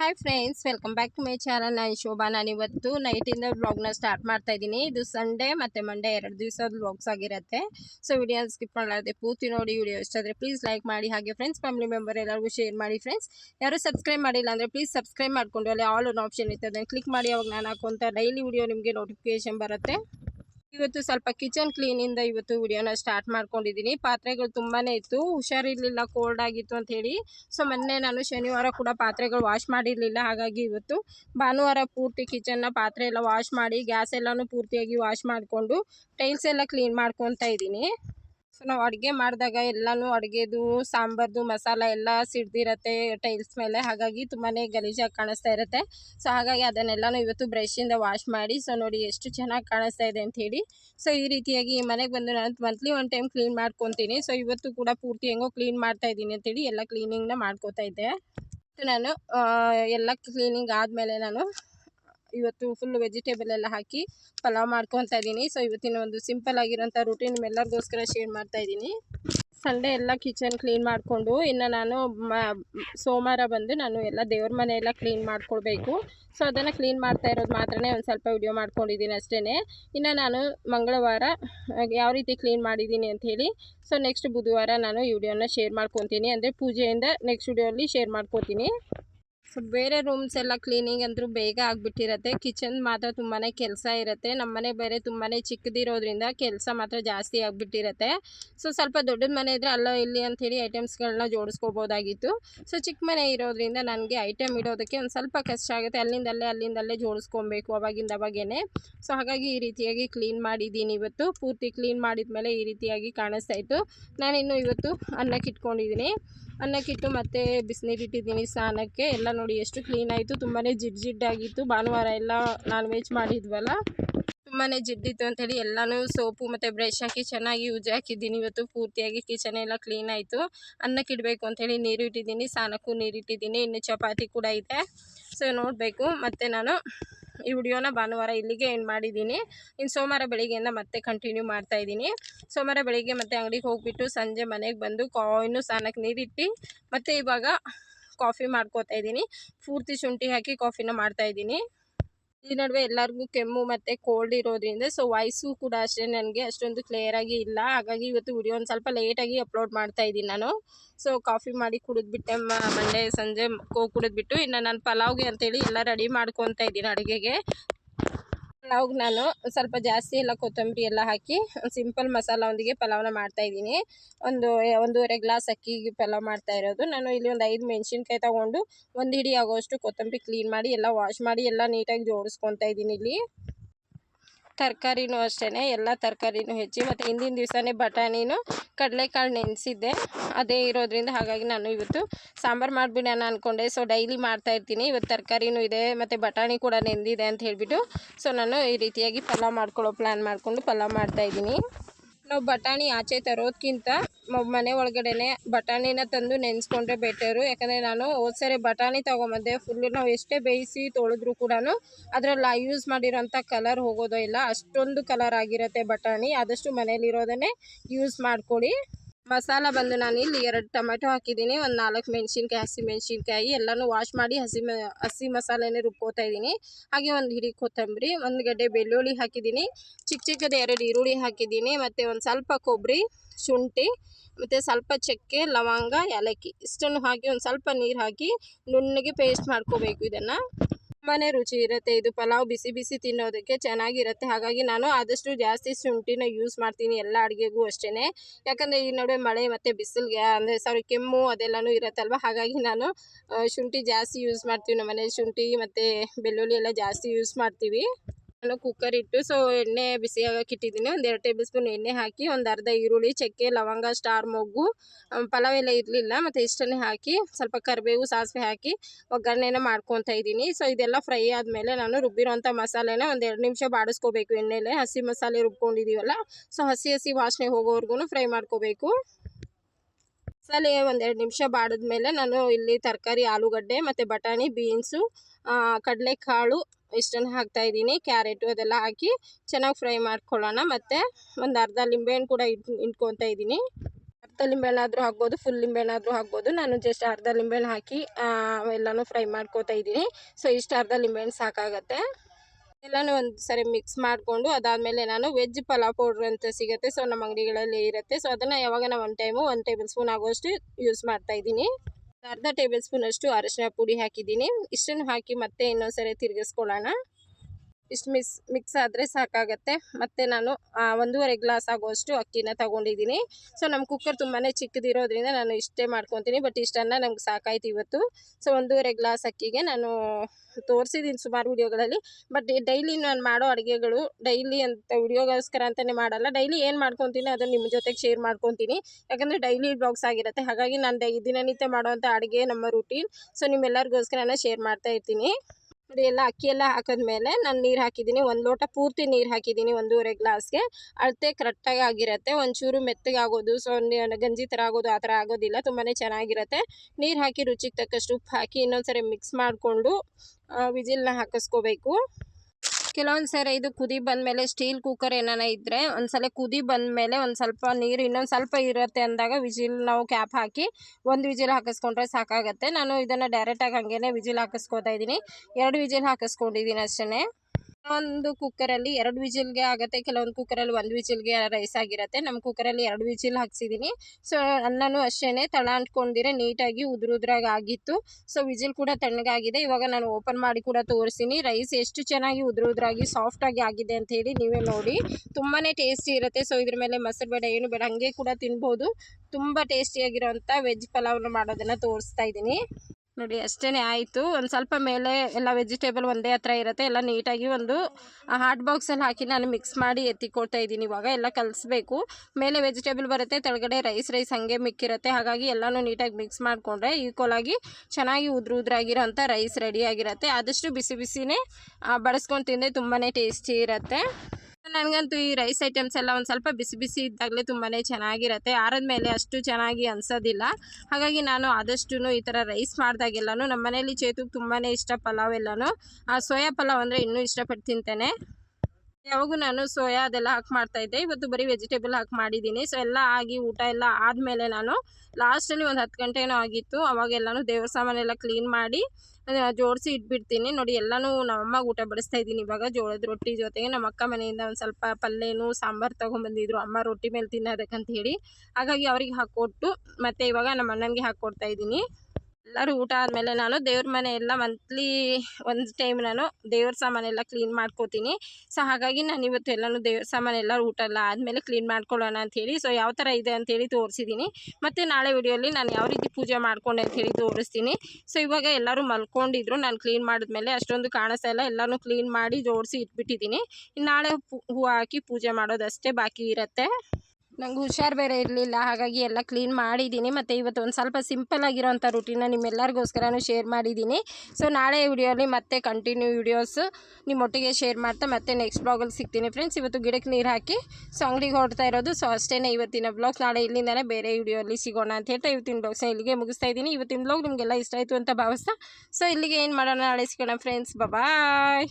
Hi friends welcome back to my channel ನಾನು ಶೋಭಾ ನಾನು ಇವತ್ತು ನೈಟಿಂದ ವ್ಲಾಗ್ನ ಸ್ಟಾರ್ಟ್ ಮಾಡ್ತಾ ಇದ್ದೀನಿ. ಇದು ಸಂಡೇ ಮತ್ತು ಮಂಡೇ ಎರಡು ದಿವಸದ ವ್ಲಾಗ್ಸ್ ಆಗಿರುತ್ತೆ. ಸೊ ವಿಡಿಯೋ ಸ್ಕಿಪ್ ಮಾಡಲಾರದೆ ಪೂರ್ತಿ ನೋಡಿ ವಿಡಿಯೋ ಇಷ್ಟ ಆದರೆ ಪ್ಲೀಸ್ ಲೈಕ್ ಮಾಡಿ. ಹಾಗೆ ಫ್ರೆಂಡ್ಸ್ ಫ್ಯಾಮಿಲಿ ಮೆಂಬರ್ ಎಲ್ಲರಿಗೂ ಶೇರ್ ಮಾಡಿ ಫ್ರೆಂಡ್ಸ್ ಯಾರು ಸಬ್ಸ್ಕ್ರೈಬ್ ಮಾಡಿಲ್ಲ ಅಂದರೆ ಪ್ಲೀಸ್ ಸಬ್ಸ್ಕ್ರೈಬ್ ಮಾಡಿಕೊಂಡು, ಅಲ್ಲಿ ಆಲ್ ಒಂದು ಆಪ್ಷನ್ ಇರ್ತದೆ. ಅದನ್ನು ಕ್ಲಿಕ್ ಮಾಡಿ, ಅವಾಗ ನಾನು ಹಾಕುವಂಥ ಡೈಲಿ ವಿಡಿಯೋ ನಿಮಗೆ ನೋಟಿಫಿಕೇಶನ್ ಬರುತ್ತೆ. ಇವತ್ತು ಸ್ವಲ್ಪ ಕಿಚನ್ ಕ್ಲೀನಿಂದ ಇವತ್ತು ವಿಡಿಯೋನ ಸ್ಟಾರ್ಟ್ ಮಾಡ್ಕೊಂಡಿದ್ದೀನಿ. ಪಾತ್ರೆಗಳು ತುಂಬಾ ಇತ್ತು. ಹುಷಾರಿರಲಿಲ್ಲ ಕೋಲ್ಡ್ ಆಗಿತ್ತು ಅಂತ ಹೇಳಿ. ಸೊ ಮೊನ್ನೆ ನಾನು ಶನಿವಾರ ಕೂಡ ಪಾತ್ರೆಗಳು ವಾಶ್ ಮಾಡಿರಲಿಲ್ಲ. ಹಾಗಾಗಿ ಇವತ್ತು ಭಾನುವಾರ ಪೂರ್ತಿ ಕಿಚನ್ನ ಪಾತ್ರೆ ಎಲ್ಲ ವಾಶ್ ಮಾಡಿ, ಗ್ಯಾಸ್ ಎಲ್ಲನೂ ಪೂರ್ತಿಯಾಗಿ ವಾಶ್ ಮಾಡಿಕೊಂಡು ಟೈಲ್ಸ್ ಎಲ್ಲ ಕ್ಲೀನ್ ಮಾಡ್ಕೊತಾ ಇದ್ದೀನಿ. ನಾವು ಅಡುಗೆ ಮಾಡಿದಾಗ ಎಲ್ಲನೂ ಅಡುಗೆದು, ಸಾಂಬಾರ್ದು, ಮಸಾಲ ಎಲ್ಲ ಸಿಡ್ದಿರತ್ತೆ ಟೈಲ್ಸ್ ಮೇಲೆ. ಹಾಗಾಗಿ ತುಂಬಾ ಗಲೀಜಾಗಿ ಕಾಣಿಸ್ತಾ ಇರುತ್ತೆ. ಸೊ ಹಾಗಾಗಿ ಅದನ್ನೆಲ್ಲನೂ ಇವತ್ತು ಬ್ರಷಿಂದ ವಾಶ್ ಮಾಡಿ, ಸೊ ನೋಡಿ ಎಷ್ಟು ಚೆನ್ನಾಗಿ ಕಾಣಿಸ್ತಾ ಇದೆ ಅಂತ ಹೇಳಿ. ಸೊ ಈ ರೀತಿಯಾಗಿ ಮನೆಗೆ ಬಂದು ನಾನು ಮಂತ್ಲಿ ಒನ್ ಟೈಮ್ ಕ್ಲೀನ್ ಮಾಡ್ಕೊತೀನಿ. ಸೊ ಇವತ್ತು ಕೂಡ ಪೂರ್ತಿ ಹೆಂಗೋ ಕ್ಲೀನ್ ಮಾಡ್ತಾ ಇದ್ದೀನಿ ಅಂತೇಳಿ ಎಲ್ಲ ಕ್ಲೀನಿಂಗ್ನ ಮಾಡ್ಕೋತಾ ಇದ್ದೆ. ನಾನು ಎಲ್ಲ ಕ್ಲೀನಿಂಗ್ ಆದಮೇಲೆ ನಾನು ಇವತ್ತು ಫುಲ್ ವೆಜಿಟೇಬಲ್ ಎಲ್ಲ ಹಾಕಿ ಪಲಾವ್ ಮಾಡ್ಕೊತಾ ಇದ್ದೀನಿ ಸೊ ಇವತ್ತಿನ ಒಂದು ಸಿಂಪಲ್ ಆಗಿರೋಂಥ ರೂಟೀನ್ ಎಲ್ಲರಿಗೋಸ್ಕರ ಶೇರ್ ಮಾಡ್ತಾ ಇದ್ದೀನಿ ಸಂಡೇ ಎಲ್ಲ ಕಿಚನ್ ಕ್ಲೀನ್ ಮಾಡಿಕೊಂಡು, ಇನ್ನು ನಾನು ಸೋಮವಾರ ಬಂದು ನಾನು ಎಲ್ಲ ದೇವ್ರ ಮನೆ ಎಲ್ಲ ಕ್ಲೀನ್ ಮಾಡ್ಕೊಳ್ಬೇಕು. ಸೊ ಅದನ್ನು ಕ್ಲೀನ್ ಮಾಡ್ತಾ ಇರೋದು ಮಾತ್ರ ಒಂದು ಸ್ವಲ್ಪ ವಿಡಿಯೋ ಮಾಡ್ಕೊಂಡಿದ್ದೀನಿ ಅಷ್ಟೇ ಇನ್ನು ನಾನು ಮಂಗಳವಾರ ಯಾವ ರೀತಿ ಕ್ಲೀನ್ ಮಾಡಿದ್ದೀನಿ ಅಂತ ಹೇಳಿ ಸೊ ನೆಕ್ಸ್ಟ್ ಬುಧವಾರ ನಾನು ಈ ವಿಡಿಯೋನ ಶೇರ್ ಮಾಡ್ಕೊತೀನಿ. ಅಂದರೆ ಪೂಜೆಯಿಂದ ನೆಕ್ಸ್ಟ್ ವಿಡಿಯೋಲಿ ಶೇರ್ ಮಾಡ್ಕೊತೀನಿ. ಸೊ ಬೇರೆ ರೂಮ್ಸ್ ಎಲ್ಲ ಕ್ಲೀನಿಂಗ್ ಅಂದರೂ ಬೇಗ ಆಗಿಬಿಟ್ಟಿರತ್ತೆ. ಕಿಚನ್ ಮಾತ್ರ ತುಂಬಾ ಕೆಲಸ ಇರುತ್ತೆ. ನಮ್ಮನೆ ಬೇರೆ ತುಂಬಾ ಚಿಕ್ಕದಿರೋದ್ರಿಂದ ಕೆಲಸ ಮಾತ್ರ ಜಾಸ್ತಿ ಆಗಿಬಿಟ್ಟಿರತ್ತೆ. ಸೊ ಸ್ವಲ್ಪ ದೊಡ್ಡದ ಮನೆ ಇದ್ರೆ ಅಲ್ಲೋ ಇಲ್ಲಿ ಅಂಥೇಳಿ ಐಟಮ್ಸ್ಗಳನ್ನ ಜೋಡಿಸ್ಕೋಬೋದಾಗಿತ್ತು. ಸೊ ಚಿಕ್ಕ ಮನೆ ಇರೋದ್ರಿಂದ ನನಗೆ ಐಟಮ್ ಇಡೋದಕ್ಕೆ ಒಂದು ಸ್ವಲ್ಪ ಕಷ್ಟ ಆಗುತ್ತೆ. ಅಲ್ಲಿಂದಲ್ಲೇ ಅಲ್ಲಿಂದಲ್ಲೇ ಜೋಡಿಸ್ಕೊಬೇಕು ಅವಾಗಿಂದ ಅವಾಗೇನೆ. ಸೊ ಹಾಗಾಗಿ ಈ ರೀತಿಯಾಗಿ ಕ್ಲೀನ್ ಮಾಡಿದ್ದೀನಿ ಇವತ್ತು. ಪೂರ್ತಿ ಕ್ಲೀನ್ ಮಾಡಿದ ಮೇಲೆ ಈ ರೀತಿಯಾಗಿ ಕಾಣಿಸ್ತಾ ಇತ್ತು. ನಾನಿನ್ನು ಇವತ್ತು ಅನ್ನಕ್ಕೆ ಇಟ್ಕೊಂಡಿದ್ದೀನಿ ಅನ್ನಕ್ಕಿಟ್ಟು ಮತ್ತೆ ಬಿಸಿನೀರು ಇಟ್ಟಿದ್ದೀನಿ ಸ್ನಾನಕ್ಕೆ. ಎಲ್ಲ ನೋಡಿ ಎಷ್ಟು ಕ್ಲೀನ್ ಆಯಿತು ತುಂಬಾ ಜಿಡ್ ಜಿಡ್ಡಾಗಿತ್ತು ಭಾನುವಾರ ಎಲ್ಲ ನಾನ್ ವೆಜ್ ಮಾಡಿದ್ವಲ್ಲ? ತುಂಬಾ ಜಿಡ್ಡಿತ್ತು ಅಂತೇಳಿ ಎಲ್ಲನೂ ಸೋಪು ಮತ್ತು ಬ್ರಷ್ ಹಾಕಿ ಚೆನ್ನಾಗಿ ಉಜ್ಜಿ ಹಾಕಿದ್ದೀನಿ. ಇವತ್ತು ಪೂರ್ತಿಯಾಗಿ ಕಿಚನ್ ಎಲ್ಲ ಕ್ಲೀನ್ ಆಯಿತು. ಅನ್ನಕ್ಕೆ ಇಡಬೇಕು ಅಂತೇಳಿ ನೀರು ಇಟ್ಟಿದ್ದೀನಿ, ಸ್ನಾನಕ್ಕೂ ನೀರು ಇಟ್ಟಿದ್ದೀನಿ. ಇನ್ನು ಚಪಾತಿ ಕೂಡ ಇದೆ. ಸೊ ನೋಡಬೇಕು. ಮತ್ತು ನಾನು ಈ ವಿಡಿಯೋನ ಭಾನುವಾರ ಇಲ್ಲಿಗೆ ಎಂಡ್ ಮಾಡಿದ್ದೀನಿ. ಇನ್ನು ಸೋಮವಾರ ಬೆಳಿಗ್ಗೆಯಿಂದ ಮತ್ತೆ ಕಂಟಿನ್ಯೂ ಮಾಡ್ತಾ ಇದ್ದೀನಿ. ಸೋಮವಾರ ಬೆಳಿಗ್ಗೆ ಮತ್ತೆ ಅಂಗಡಿಗೆ ಹೋಗ್ಬಿಟ್ಟು ಸಂಜೆ ಮನೆಗೆ ಬಂದು ಕಾಯಿನು ಸ್ನಾನಕ್ಕೆ ನೀರಿಟ್ಟು ಮತ್ತು ಇವಾಗ ಕಾಫಿ ಮಾಡ್ಕೋತಾ ಇದ್ದೀನಿ. ಪೂರ್ತಿ ಶುಂಠಿ ಹಾಕಿ ಕಾಫಿನ ಮಾಡ್ತಾ ಇದ್ದೀನಿ. ಈ ನಡುವೆ ಎಲ್ಲರಿಗೂ ಕೆಮ್ಮು ಮತ್ತು ಕೋಲ್ಡ್ ಇರೋದ್ರಿಂದ ಸೊ ವಾಯ್ಸು ಕೂಡ ಅಷ್ಟೇ ನನಗೆ ಅಷ್ಟೊಂದು ಕ್ಲಿಯರಾಗಿ ಇಲ್ಲ. ಹಾಗಾಗಿ ಇವತ್ತು ವಿಡಿಯೋ ಒಂದು ಸ್ವಲ್ಪ ಲೇಟಾಗಿ ಅಪ್ಲೋಡ್ ಮಾಡ್ತಾ ಇದ್ದೀನಿ ನಾನು. ಸೊ ಕಾಫಿ ಮಾಡಿ ಕುಡಿದ್ಬಿಟ್ಟೆ ಮಂಡೇ ಸಂಜೆ ಕೋ ಕುಡಿದ್ಬಿಟ್ಟು, ಇನ್ನು ನಾನು ಪಲಾವ್ಗೆ ಅಂತೇಳಿ ಎಲ್ಲ ರೆಡಿ ಮಾಡ್ಕೊತಾ ಇದ್ದೀನಿ ಅಡುಗೆಗೆ. ಪಲಾವ್ಗೆ ನಾನು ಸ್ವಲ್ಪ ಜಾಸ್ತಿ ಎಲ್ಲ ಕೊತ್ತಂಬರಿ ಎಲ್ಲ ಹಾಕಿ ಒಂದು ಸಿಂಪಲ್ ಮಸಾಲೊಂದಿಗೆ ಪಲಾವ್ನ ಮಾಡ್ತಾ ಇದ್ದೀನಿ. ಒಂದು ಒಂದೂವರೆ ಗ್ಲಾಸ್ ಅಕ್ಕಿಗೆ ಪಲಾವ್ ಮಾಡ್ತಾ ಇರೋದು. ನಾನು ಇಲ್ಲಿ ಒಂದು ಐದು ಮೆಣಸಿನ್ಕಾಯಿ ತಗೊಂಡು ಒಂದು ಹಿಡಿ ಆಗೋಷ್ಟು ಕೊತ್ತಂಬರಿ ಕ್ಲೀನ್ ಮಾಡಿ ಎಲ್ಲ ವಾಶ್ ಮಾಡಿ ಎಲ್ಲ ನೀಟಾಗಿ ಜೋಡಿಸ್ಕೊತಾ ಇದ್ದೀನಿ ಇಲ್ಲಿ. ತರಕಾರಿನೂ ಅಷ್ಟೇ ಎಲ್ಲ ತರಕಾರಿನೂ ಹೆಚ್ಚಿ, ಮತ್ತು ಹಿಂದಿನ ದಿವಸನೇ ಬಟಾಣಿನೂ ಕಡಲೆಕಾಳು ನೆನೆಸಿದ್ದೆ. ಅದೇ ಇರೋದ್ರಿಂದ ಹಾಗಾಗಿ ನಾನು ಇವತ್ತು ಸಾಂಬಾರು ಮಾಡಿಬಿಡೋಣ ಅಂದ್ಕೊಂಡೆ ಸೊ ಡೈಲಿ ಮಾಡ್ತಾ ಇರ್ತೀನಿ. ಇವತ್ತು ತರಕಾರಿನೂ ಇದೆ, ಮತ್ತು ಬಟಾಣಿ ಕೂಡ ನೆಂದಿದೆ ಅಂತ ಹೇಳಿಬಿಟ್ಟು ಸೊ ನಾನು ಈ ರೀತಿಯಾಗಿ ಪಲಾವ್ ಮಾಡ್ಕೊಳ್ಳೋ ಪ್ಲ್ಯಾನ್ ಮಾಡಿಕೊಂಡು ಪಲಾವ್ ಮಾಡ್ತಾಯಿದ್ದೀನಿ ನಾವು ಬಟಾಣಿ ಆಚೆ ತರೋದಕ್ಕಿಂತ ಮನೆ ಒಳಗಡೆನೆ ಬಟಾಣಿನ ತಂದು ನೆನೆಸ್ಕೊಂಡ್ರೆ ಬೆಟರು ಯಾಕಂದರೆ ನಾನು ಹೋದ ಸರಿ ಬಟಾಣಿ ತೊಗೊಂಬಂದೆ. ಫುಲ್ಲು ನಾವು ಎಷ್ಟೇ ಬೇಯಿಸಿ ತೊಳೆದ್ರೂ ಕೂಡ ಅದರಲ್ಲಿ ಯೂಸ್ ಮಾಡಿರೋಂಥ ಕಲರ್ ಹೋಗೋದೇ ಇಲ್ಲ. ಅಷ್ಟೊಂದು ಕಲರ್ ಆಗಿರುತ್ತೆ ಬಟಾಣಿ. ಆದಷ್ಟು ಮನೇಲಿರೋದನ್ನೇ ಯೂಸ್ ಮಾಡ್ಕೊಳ್ಳಿ. ಮಸಾಲ ಬಂದು ನಾನು ಇಲ್ಲಿ ಎರಡು ಟೊಮೆಟೊ ಹಾಕಿದ್ದೀನಿ, ಒಂದು ನಾಲ್ಕು ಮೆಣಸಿನ್ಕಾಯಿ, ಹಸಿ ಮೆಣಸಿನ್ಕಾಯಿ ಎಲ್ಲನೂ ವಾಶ್ ಮಾಡಿ ಹಸಿ ಮ, ಹಸಿ ಮಸಾಲೆನೇ ರುಬ್ಕೋತಾ ಇದ್ದೀನಿ. ಹಾಗೆ ಒಂದು ಹಿಡಿ ಕೊತ್ತಂಬರಿ, ಒಂದು ಗಡ್ಡೆ ಬೆಳ್ಳುಳ್ಳಿ ಹಾಕಿದ್ದೀನಿ. ಚಿಕ್ಕ ಚಿಕ್ಕದ ಎರಡು ಈರುಳ್ಳಿ ಹಾಕಿದ್ದೀನಿ, ಮತ್ತು ಒಂದು ಸ್ವಲ್ಪ ಕೊಬ್ಬರಿ ಶುಂಠಿ, ಮತ್ತು ಸ್ವಲ್ಪ ಚಕ್ಕೆ, ಲವಂಗ, ಏಲಕ್ಕಿ, ಇಷ್ಟನ್ನು ಹಾಕಿ ಒಂದು ಸ್ವಲ್ಪ ನೀರು ಹಾಕಿ ನುಣ್ಣಗೆ ಪೇಸ್ಟ್ ಮಾಡ್ಕೋಬೇಕು ಇದನ್ನು. ತುಂಬಾ ರುಚಿ ಇರುತ್ತೆ. ಇದು ಪಲಾವ್ ಬಿಸಿ ಬಿಸಿ ತಿನ್ನೋದಕ್ಕೆ ಚೆನ್ನಾಗಿರುತ್ತೆ. ಹಾಗಾಗಿ ನಾನು ಆದಷ್ಟು ಜಾಸ್ತಿ ಶುಂಠಿನ ಯೂಸ್ ಮಾಡ್ತೀನಿ ಎಲ್ಲ ಅಡುಗೆಗೂ ಅಷ್ಟೇ ಯಾಕಂದರೆ ಈ ನಡುವೆ ಮಳೆ ಮತ್ತು ಬಿಸಿಲಿಗೆ, ಅಂದರೆ ಸಾರಿ ಕೆಮ್ಮು ಅದೆಲ್ಲನೂ ಇರುತ್ತಲ್ವ? ಹಾಗಾಗಿ ನಾನು ಶುಂಠಿ ಜಾಸ್ತಿ ಯೂಸ್ ಮಾಡ್ತೀವಿ. ನಮ್ಮ ಮನೇಲಿ ಶುಂಠಿ ಮತ್ತು ಬೆಳ್ಳುಳ್ಳಿ ಎಲ್ಲ ಜಾಸ್ತಿ ಯೂಸ್ ಮಾಡ್ತೀವಿ. ನಾನು ಕುಕ್ಕರ್ ಇಟ್ಟು ಸೊ ಎಣ್ಣೆ ಬಿಸಿ ಆಗಕ್ಕೆ ಇಟ್ಟಿದ್ದೀನಿ. ಒಂದು ಎರಡು ಟೇಬಲ್ ಸ್ಪೂನ್ ಎಣ್ಣೆ ಹಾಕಿ, ಒಂದು ಅರ್ಧ ಈರುಳ್ಳಿ, ಚಕ್ಕೆ, ಲವಂಗ ಸ್ಟಾರ್ ಮೊಗ್ಗು ಪಲಾವ್ ಎಲ್ಲ ಇರಲಿಲ್ಲ, ಮತ್ತು ಇಷ್ಟನ್ನೇ ಹಾಕಿ, ಸ್ವಲ್ಪ ಕರಿಬೇವು, ಸಾಸಿವೆ ಹಾಕಿ, ಒಗ್ಗರಣೆನ ಮಾಡ್ಕೊತಾ ಇದ್ದೀನಿ. ಸೊ ಇದೆಲ್ಲ ಫ್ರೈ ಆದಮೇಲೆ ನಾನು ರುಬ್ಬಿರೋಂಥ ಮಸಾಲೆನ ಒಂದು ಎರಡು ನಿಮಿಷ ಬಾಡಿಸ್ಕೋಬೇಕು ಎಣ್ಣೆಲೆ. ಹಸಿ ಮಸಾಲೆ ರುಬ್ಕೊಂಡಿದ್ದೀವಲ್ಲ ಸೊ ಹಸಿ ಹಸಿ ವಾಸನೆ ಹೋಗೋವರೆಗೂ ಫ್ರೈ ಮಾಡ್ಕೋಬೇಕು. ಮಸಾಲೆ ಒಂದೆರಡು ನಿಮಿಷ ಬಾಡಿದ್ಮೇಲೆ ನಾನು ಇಲ್ಲಿ ತರಕಾರಿ, ಆಲೂಗಡ್ಡೆ, ಮತ್ತು ಬಟಾಣಿ ಬೀನ್ಸು ಕಡಲೆಕಾಳು ಇಷ್ಟನ್ನು ಹಾಕ್ತಾ ಇದ್ದೀನಿ. ಕ್ಯಾರೆಟು ಅದೆಲ್ಲ ಹಾಕಿ ಚೆನ್ನಾಗಿ ಫ್ರೈ ಮಾಡ್ಕೊಳ್ಳೋಣ. ಮತ್ತು ಒಂದು ಅರ್ಧ ಲಿಂಬೆಹಣ್ಣು ಕೂಡ ಇಟ್ ಇಟ್ಕೊತಾ ಇದ್ದೀನಿ. ಅರ್ಧ ಲಿಂಬೆಹಣ್ಣಾದರೂ ಹಾಕ್ಬೋದು ಫುಲ್ ಲಿಂಬೆಹಣ್ಣಾದರೂ ಹಾಕ್ಬೋದು. ನಾನು ಜಸ್ಟ್ ಅರ್ಧ ಲಿಂಬೆಹಣ್ಣು ಹಾಕಿ ಎಲ್ಲನೂ ಫ್ರೈ ಮಾಡ್ಕೋತಾ ಇದ್ದೀನಿ. ಸೊ ಇಷ್ಟು ಅರ್ಧ ಲಿಂಬೆಹಣ್ಣು ಸಾಕಾಗತ್ತೆ. ಎಲ್ಲನೂ ಒಂದು ಸರಿ ಮಿಕ್ಸ್ ಮಾಡಿಕೊಂಡು, ಅದಾದಮೇಲೆ ನಾನು ವೆಜ್ ಪಲಾವ್ ಪೌಡ್ರ್ ಅಂತ ಸಿಗುತ್ತೆ. ಸೊ ನಮ್ಮ ಅಂಗಡಿಗಳಲ್ಲಿ ಇರುತ್ತೆ. ಸೊ ಅದನ್ನು ಯಾವಾಗ ನಾವು one time one tablespoon ಆಗೋಷ್ಟು ಯೂಸ್ ಮಾಡ್ತಾ ಇದ್ದೀನಿ. ಅರ್ಧ ಟೇಬಲ್ ಸ್ಪೂನ್ ಅಷ್ಟು ಅರಶಿನ ಪುಡಿ ಹಾಕಿದ್ದೀನಿ. ಇಷ್ಟನ್ನು ಹಾಕಿ ಮತ್ತೆ ಇನ್ನೊಂದ್ಸರಿ ತಿರುಗಿಸ್ಕೊಳ್ಳೋಣ. ಇಷ್ಟು ಮಿಸ್, ಮಿಕ್ಸ್ ಆದರೆ ಸಾಕಾಗತ್ತೆ. ಮತ್ತು ನಾನು ಒಂದೂವರೆ ಗ್ಲಾಸ್ ಆಗುವಷ್ಟು ಅಕ್ಕಿನ ತಗೊಂಡಿದ್ದೀನಿ. ಸೊ ನಮ್ಮ ಕುಕ್ಕರ್ ತುಂಬಾ ಚಿಕ್ಕದಿರೋದ್ರಿಂದ ನಾನು ಇಷ್ಟೇ ಮಾಡ್ಕೊತೀನಿ ಬಟ್ ಇಷ್ಟನ್ನು ನಮ್ಗೆ ಸಾಕಾಯ್ತು ಇವತ್ತು. ಸೊ ಒಂದೂವರೆ ಗ್ಲಾಸ್ ಅಕ್ಕಿಗೆ ನಾನು ತೋರಿಸಿದ್ದೀನಿ ಸುಮಾರು ವಿಡಿಯೋಗಳಲ್ಲಿ ಬಟ್ ಡೈಲಿ ನಾನು ಮಾಡೋ ಅಡುಗೆಗಳು ಡೈಲಿ ಅಂತ ವಿಡಿಯೋಗೋಸ್ಕರ ಅಂತಲೇ ಮಾಡಲ್ಲ. ಡೈಲಿ ಏನು ಮಾಡ್ಕೊತೀನಿ ಅದನ್ನು ನಿಮ್ಮ ಜೊತೆಗೆ ಶೇರ್ ಮಾಡ್ಕೊತೀನಿ. ಯಾಕಂದರೆ ಡೈಲಿ ಬ್ಲಾಗ್ಸ್ ಆಗಿರುತ್ತೆ. ಹಾಗಾಗಿ ನಾನು ಡೈ ದಿನನಿತ್ಯ ಮಾಡೋವಂಥ ಅಡುಗೆ, ನಮ್ಮ ರೂಟೀನ್ ಸೊ ನಿಮ್ಮೆಲ್ಲರಿಗೋಸ್ಕರ ಶೇರ್ ಮಾಡ್ತಾ ಇರ್ತೀನಿ. ನೋಡಿ ಎಲ್ಲ ಅಕ್ಕಿ ಎಲ್ಲ ಹಾಕಿದ್ಮೇಲೆ ನಾನು ನೀರು ಹಾಕಿದ್ದೀನಿ. ಒಂದು ಲೋಟ ಪೂರ್ತಿ ನೀರು ಹಾಕಿದ್ದೀನಿ ಒಂದೂವರೆ ಗ್ಲಾಸ್ಗೆ ಅಳತೆ ಕರೆಕ್ಟಾಗಿ ಆಗಿರುತ್ತೆ. ಒಂಚೂರು ಮೆತ್ತಗೆ ಆಗೋದು, ಸೊ ಗಂಜಿ ಥರ ಆಗೋದು, ಆ ಥರ ಆಗೋದಿಲ್ಲ. ತುಂಬಾ ಚೆನ್ನಾಗಿರುತ್ತೆ. ನೀರು ಹಾಕಿ ರುಚಿಗೆ ತಕ್ಕಷ್ಟು ಉಪ್ಪು ಹಾಕಿ ಇನ್ನೊಂದು ಸರಿ ಮಿಕ್ಸ್ ಮಾಡಿಕೊಂಡು ವಿಜಿಲ್ನ ಹಾಕಿಸ್ಕೋಬೇಕು. ಕೆಲವೊಂದು ಸರಿ ಇದು ಕುದಿ ಬಂದಮೇಲೆ ಸ್ಟೀಲ್ ಕುಕ್ಕರ್ ಏನಾನ ಇದ್ದರೆ ಒಂದ್ಸಲ ಕುದಿ ಬಂದಮೇಲೆ ಒಂದು ಸ್ವಲ್ಪ ನೀರು ಇನ್ನೊಂದು ಸ್ವಲ್ಪ ಇರುತ್ತೆ ಅಂದಾಗ ವಿಜಿಲ್ ನಾವು ಕ್ಯಾಪ್ ಹಾಕಿ ಒಂದು ವಿಜಿಲ್ ಹಾಕಿಸ್ಕೊಂಡ್ರೆ ಸಾಕಾಗತ್ತೆ. ನಾನು ಇದನ್ನು ಡೈರೆಕ್ಟಾಗಿ ಹಂಗೇನೆ ವಿಜಿಲ್ ಹಾಕಿಸ್ಕೊತಾ ಇದ್ದೀನಿ. ಎರಡು ವಿಜಿಲ್ ಹಾಕಿಸ್ಕೊಂಡಿದೀನಿ ಅಷ್ಟೇ ಒಂದು ಕುಕ್ಕರಲ್ಲಿ ಎರಡು ವಿಜಿಲ್ಗೆ ಆಗುತ್ತೆ, ಕೆಲವೊಂದು ಕುಕ್ಕರಲ್ಲಿ ಒಂದು ವಿಜಿಲ್ಗೆ ರೈಸ್ ಆಗಿರುತ್ತೆ. ನಮ್ಮ ಕುಕ್ಕರಲ್ಲಿ ಎರಡು ವಿಜಿಲ್ ಹಾಕ್ಸಿದ್ದೀನಿ ಸೊ ಅನ್ನನೂ ಅಷ್ಟೇ ತಳ ಅಂಟ್ಕೊಂಡಿರೆ ನೀಟಾಗಿ ಉದುರು ಉದ್ರಾಗ ಆಗಿತ್ತು. ಸೊ ವಿಜಿಲ್ ಕೂಡ ತಣ್ಣಗಾಗಿದೆ. ಇವಾಗ ನಾನು ಓಪನ್ ಮಾಡಿ ಕೂಡ ತೋರಿಸ್ತೀನಿ ರೈಸ್ ಎಷ್ಟು ಚೆನ್ನಾಗಿ ಉದುರುದ್ರಾಗಿ ಸಾಫ್ಟಾಗಿ ಆಗಿದೆ ಅಂತ ಹೇಳಿ ನೀವೇ ನೋಡಿ. ತುಂಬಾ ಟೇಸ್ಟಿ ಇರುತ್ತೆ. ಸೊ ಇದ್ರ ಮೇಲೆ ಮೊಸರು ಬೇಡ, ಏನು ಬೇಡ, ಹಾಗೆ ಕೂಡ ತಿನ್ಬೋದು. ತುಂಬ ಟೇಸ್ಟಿಯಾಗಿರೋಂಥ ವೆಜ್ ಪಲಾವ್ನ ಮಾಡೋದನ್ನು ತೋರಿಸ್ತಾ ಇದ್ದೀನಿ ನೋಡಿ ಅಷ್ಟೇ ಆಯಿತು. ಒಂದು ಸ್ವಲ್ಪ ಮೇಲೆ ಎಲ್ಲ ವೆಜಿಟೇಬಲ್ ಒಂದೇ ಹತ್ರ ಇರುತ್ತೆ. ಎಲ್ಲ ನೀಟಾಗಿ ಒಂದು ಹಾಟ್ ಬಾಕ್ಸಲ್ಲಿ ಹಾಕಿ ನಾನು ಮಿಕ್ಸ್ ಮಾಡಿ ಎತ್ತಿಕೊಡ್ತಾ ಇದ್ದೀನಿ ಇವಾಗ. ಎಲ್ಲ ಕಲಿಸ್ಬೇಕು. ಮೇಲೆ ವೆಜಿಟೇಬಲ್ ಬರುತ್ತೆ, ತೆಳಗಡೆ ರೈಸ್ ರೈಸ್ ಹಂಗೆ ಮಿಕ್ಕಿರುತ್ತೆ. ಹಾಗಾಗಿ ಎಲ್ಲನೂ ನೀಟಾಗಿ ಮಿಕ್ಸ್ ಮಾಡಿಕೊಂಡ್ರೆ ಈಕ್ವಲ್ ಆಗಿ ಚೆನ್ನಾಗಿ ಉದ್ರ ಉದ್ರಾಗಿರೋ ಅಂಥ ರೈಸ್ ರೆಡಿಯಾಗಿರುತ್ತೆ ಆದಷ್ಟು ಬಿಸಿ ಬಿಸಿನೇ ಬಡಿಸ್ಕೊಂಡು ತಿಂದರೆ ತುಂಬಾ ಟೇಸ್ಟಿ ಇರುತ್ತೆ. ನನಗಂತೂ ಈ ರೈಸ್ ಐಟಮ್ಸ್ ಎಲ್ಲ ಒಂದು ಸ್ವಲ್ಪ ಬಿಸಿ ಬಿಸಿ ಇದ್ದಾಗಲೇ ತುಂಬಾ ಚೆನ್ನಾಗಿರುತ್ತೆ. ಆರದ್ಮೇಲೆ ಅಷ್ಟು ಚೆನ್ನಾಗಿ ಅನಿಸೋದಿಲ್ಲ. ಹಾಗಾಗಿ ನಾನು ಆದಷ್ಟು ಈ ಥರ ರೈಸ್ ಮಾಡಿದಾಗೆಲ್ಲನೂ ನಮ್ಮ ಮನೇಲಿ ಚೇತುಗೆ ತುಂಬಾ ಇಷ್ಟ ಪಲಾವ್ ಎಲ್ಲನೂ. ಆ ಸೋಯಾ ಪಲಾವ್ ಅಂದರೆ ಇನ್ನೂ ಇಷ್ಟಪಟ್ಟು ತಿಂತಾನೆ. ಯಾವಾಗೂ ನಾನು ಸೋಯಾ ಅದೆಲ್ಲ ಹಾಕಿ ಮಾಡ್ತಾ ಇದ್ದೆ. ಇವತ್ತು ಬರೀ ವೆಜಿಟೇಬಲ್ ಹಾಕಿ ಮಾಡಿದ್ದೀನಿ. ಸೊ ಎಲ್ಲ ಆಗಿ ಊಟ ಎಲ್ಲ ಆದಮೇಲೆ ನಾನು ಲಾಸ್ಟಲ್ಲಿ ಒಂದು ಹತ್ತು ಗಂಟೆನೋ ಆಗಿತ್ತು. ಅವಾಗೆಲ್ಲನೂ ದೇವ್ರ ಸಾಮಾನೆಲ್ಲ ಕ್ಲೀನ್ ಮಾಡಿ ಜೋಡಿಸಿ ಇಟ್ಬಿಡ್ತೀನಿ. ನೋಡಿ, ಎಲ್ಲನೂ ನಮ್ಮಮ್ಮಗೆ ಊಟ ಬಡಿಸ್ತಾ ಇದ್ದೀನಿ. ಇವಾಗ ಜೋಳದ ರೊಟ್ಟಿ ಜೊತೆಗೆ ನಮ್ಮ ಅಕ್ಕ ಮನೆಯಿಂದ ಒಂದು ಸ್ವಲ್ಪ ಪಲ್ಯನೂ ಸಾಂಬಾರು ತೊಗೊಂಬಂದಿದ್ರು. ಅಮ್ಮ ರೊಟ್ಟಿ ಮೇಲೆ ತಿನ್ನೋದಕ್ಕಂತ ಹೇಳಿ. ಹಾಗಾಗಿ ಅವ್ರಿಗೆ ಹಾಕ್ಕೊಟ್ಟು ಮತ್ತು ಇವಾಗ ನಮ್ಮ ಅಣ್ಣನಿಗೆ ಹಾಕ್ಕೊಡ್ತಾ ಇದ್ದೀನಿ. ಎಲ್ಲರೂ ಊಟ ಆದಮೇಲೆ ನಾನು ದೇವ್ರ ಮನೆ ಎಲ್ಲ ಮಂತ್ಲಿ ಒಂದು ಟೈಮ್ ನಾನು ದೇವ್ರ ಸಾಮಾನೆಲ್ಲ ಕ್ಲೀನ್ ಮಾಡ್ಕೋತೀನಿ. ಸೊ ಹಾಗಾಗಿ ನಾನು ಇವತ್ತು ಎಲ್ಲನೂ ದೇವ್ರ ಸಾಮಾನೆಲ್ಲ ಊಟ ಎಲ್ಲ ಆದಮೇಲೆ ಕ್ಲೀನ್ ಮಾಡ್ಕೊಳ್ಳೋಣ ಅಂಥೇಳಿ ಸೊ ಯಾವ ಥರ ಇದೆ ಅಂಥೇಳಿ ತೋರಿಸಿದ್ದೀನಿ ಮತ್ತು ನಾಳೆ ವಿಡಿಯೋಲಿ ನಾನು ಯಾವ ರೀತಿ ಪೂಜೆ ಮಾಡ್ಕೊಂಡೆ ಅಂಥೇಳಿ ತೋರಿಸ್ತೀನಿ. ಸೊ ಇವಾಗ ಎಲ್ಲರೂ ಮಲ್ಕೊಂಡಿದ್ರು, ನಾನು ಕ್ಲೀನ್ ಮಾಡಿದ್ಮೇಲೆ ಅಷ್ಟೊಂದು ಕಾಣಿಸ್ತಾ ಇಲ್ಲ, ಎಲ್ಲನೂ ಕ್ಲೀನ್ ಮಾಡಿ ಜೋಡಿಸಿ ಇಟ್ಬಿಟ್ಟಿದ್ದೀನಿ ನಾಳೆ ಹೂವು ಹಾಕಿ ಪೂಜೆ ಮಾಡೋದಷ್ಟೇ ಬಾಕಿ ಇರುತ್ತೆ. ನಂಗೆ ಹುಷಾರು ಬೇರೆ ಇರಲಿಲ್ಲ, ಹಾಗಾಗಿ ಎಲ್ಲ ಕ್ಲೀನ್ ಮಾಡಿದ್ದೀನಿ ಮತ್ತು ಇವತ್ತು ಒಂದು ಸ್ವಲ್ಪ ಸಿಂಪಲ್ ಆಗಿರೋಂಥ ರುಟೀನ ನಿಮ್ಮೆಲ್ಲರಿಗೋಸ್ಕರನೂ ಶೇರ್ ಮಾಡಿದ್ದೀನಿ ಸೊ ನಾಳೆ ವಿಡಿಯೋಲಿ ಮತ್ತೆ ಕಂಟಿನ್ಯೂ ವಿಡಿಯೋಸು ನಿಮ್ಮೊಟ್ಟಿಗೆ ಶೇರ್ ಮಾಡ್ತಾ ಮತ್ತೆ ನೆಕ್ಸ್ಟ್ ಬ್ಲಾಗಲ್ಲಿ ಸಿಗ್ತೀನಿ. ಫ್ರೆಂಡ್ಸ್ ಇವತ್ತು ಗಿಡಕ್ಕೆ ನೀರು ಹಾಕಿ ಸೊ ಅಂಗಡಿಗೆ ಹೊಡ್ತಾ ಇರೋದು. ಸೊ ಅಷ್ಟೇ ಇವತ್ತಿನ ಬ್ಲಾಗ್ಸ್ ನಾಳೆ ಇಲ್ಲಿಂದನೇ ಬೇರೆ ವಿಡಿಯೋಲಿ ಸಿಗೋಣ ಅಂತ ಹೇಳ್ತಾ ಇವತ್ತಿನ ಬ್ಲಾಗ್ಸ್ನ ಇಲ್ಲಿಗೆ ಮುಗಿಸ್ತಾ ಇದ್ದೀನಿ. ಇವತ್ತಿನ ಬ್ಲಾಗ್ ನಿಮಗೆಲ್ಲ ಇಷ್ಟ ಆಯಿತು ಅಂತ ಭಾವಿಸ್ತಾ. ಸೊ ಇಲ್ಲಿಗೆ ಏನು ಮಾಡೋಣ? ನಾಳೆ ಸಿಗೋಣ ಫ್ರೆಂಡ್ಸ್ ಬಾಯ್